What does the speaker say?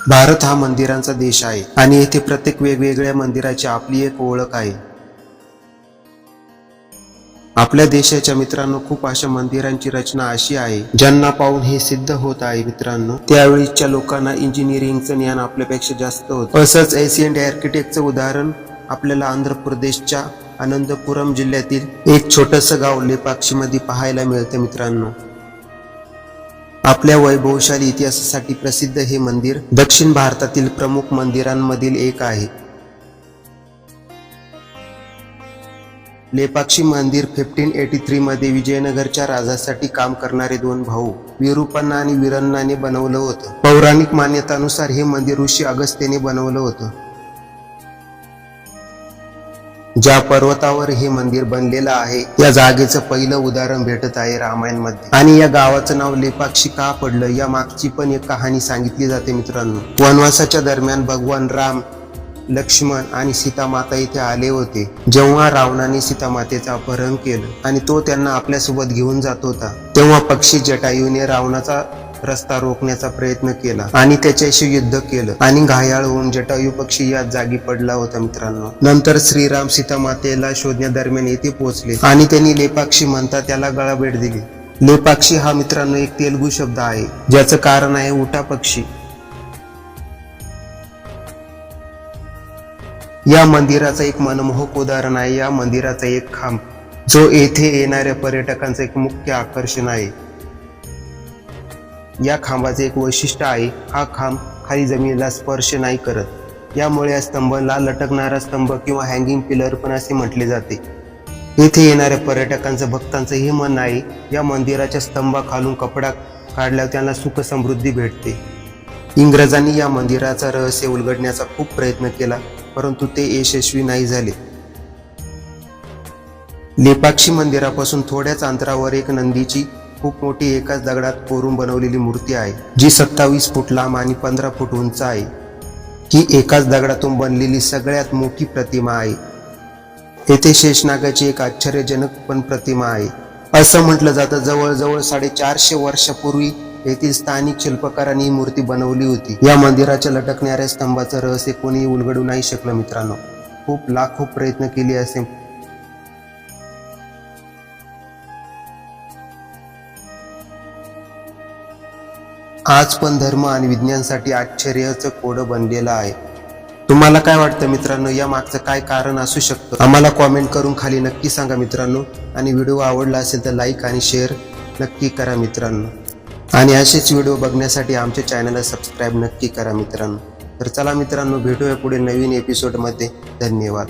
भारत हा मंदिरांचा देश आहे आणि येथे प्रत्येक वेगवेगळ्या मंदिराची आपली एक ओळख आहे. आपल्या देशाच्या मित्रांनो खूप अशा मंदिरांची रचना अशी आहे ज्यांना पाहून हे सिद्ध होत आहे मित्रांनो. त्यावेळीच्या लोकांना इंजिनिअरिंगचं ज्ञान आपल्यापेक्षा जास्त होतं. असंच एशियंट आर्किटेक्टचं उदाहरण आपल्याला आंध्र प्रदेशच्या अनंतपुरम जिल्ह्यातील एक छोटस गाव लेपाक्षीमध्ये पाहायला मिळतं मित्रांनो. आपल्या वैभवशाली इतिहासासाठी प्रसिद्ध हे मंदिर दक्षिण भारतातील प्रमुख मंदिरांमधील एक आहे. लेपाक्षी मंदिर फिफ्टीन एटी थ्री मध्ये विजयनगरच्या राजासाठी काम करणारे दोन भाऊ विरूपन्ना आणि वीरन्नाने बनवलं होतं. पौराणिक मान्यतानुसार हे मंदिर ऋषी अगस्त्यने बनवलं होतं. ज्या पर्वतावर हे मंदिर बनलेलं आहे या जागेचं पहिलं उदाहरण भेटत आहे रामायणमध्ये आणि या गावाचं नाव लेपाक्षी का पडलं या मागची पण एक कहाणी सांगितली जाते मित्रांनो. वनवासाच्या दरम्यान भगवान राम लक्ष्मण आणि सीतामाता इथे आले होते. जेव्हा रावणाने सीतामातेचं अपहरण केलं आणि तो त्यांना आपल्यासोबत घेऊन जात होता तेव्हा पक्षी जटायूने रावणाचा रस्ता रोखण्याचा प्रयत्न केला आणि त्याच्याशी युद्ध केलं. आणि घायाळ होऊन जटायू पक्षी या जागी पडला होता मित्रांनो. नंतर श्रीराम सीतामातेला शोधण्यादरम्यान येथे पोहोचले आणि त्यांनी लेपाक्षी म्हणता त्याला गळा भेट दिली. लेपाक्षी हा मित्रांनो एक तेलगू शब्द आहे ज्याचं कारण आहे उटा पक्षी. या मंदिराचं एक मनमोहक उदाहरण आहे या मंदिराचा एक खांब जो येथे येणाऱ्या पर्यटकांचं एक मुख्य आकर्षण आहे. या खांबाचे एक वैशिष्ट्य आहे हा खांब खाली जमिनीला स्पर्श नाही करत. यामुळे या स्तंभाला लटकणारा स्तंभ किंवा हँगिंग पिलर पण असे म्हटले जाते. येथे येणाऱ्या पर्यटकांचं भक्तांचं हे मन आहे या मंदिराच्या स्तंभाखालून कपडा काढल्यावर त्यांना सुख समृद्धी भेटते. इंग्रजांनी या मंदिराचा रहस्य उलगडण्याचा खूप प्रयत्न केला परंतु ते यशस्वी नाही झाले. लेपाक्षी मंदिरापासून थोड्याच अंतरावर एक नंदीची खूप मोठी एकाच दगडात कोरून बनवलेली मूर्ती आहे जी सत्तावीस फूट लांब आणि पंधरा फूट उंच आहे. ही एकाच दगडातून बनलेली सगळ्यात मोठी प्रतिमा आहे. येथे शेषनागाची एक आश्चर्यजनक पण प्रतिमा आहे. असं म्हटलं जातं जवळजवळ साडेचारशे वर्षापूर्वी येथील स्थानिक शिल्पकारांनी ही मूर्ती बनवली होती. या मंदिराच्या लटकणाऱ्या स्तंभाचं रहस्य कोणीही उलगडू नाही शकलं मित्रांनो. खूप लाखो प्रयत्न केले असे आज पण धर्म आणि विज्ञानसाठी आश्चर्याचं कोडं बनलेलं आहे. तुम्हाला काय वाटतं मित्रांनो? या मागचं काय कारण असू शकतं? आम्हाला कॉमेंट करून खाली नक्की सांगा मित्रांनो. आणि व्हिडिओ आवडला असेल तर लाईक आणि शेअर नक्की करा मित्रांनो. आणि असेच व्हिडिओ बघण्यासाठी आमच्या चॅनलला सबस्क्राईब नक्की करा मित्रांनो. तर चला मित्रांनो भेटूया पुढे नवीन एपिसोडमध्ये धन्यवाद.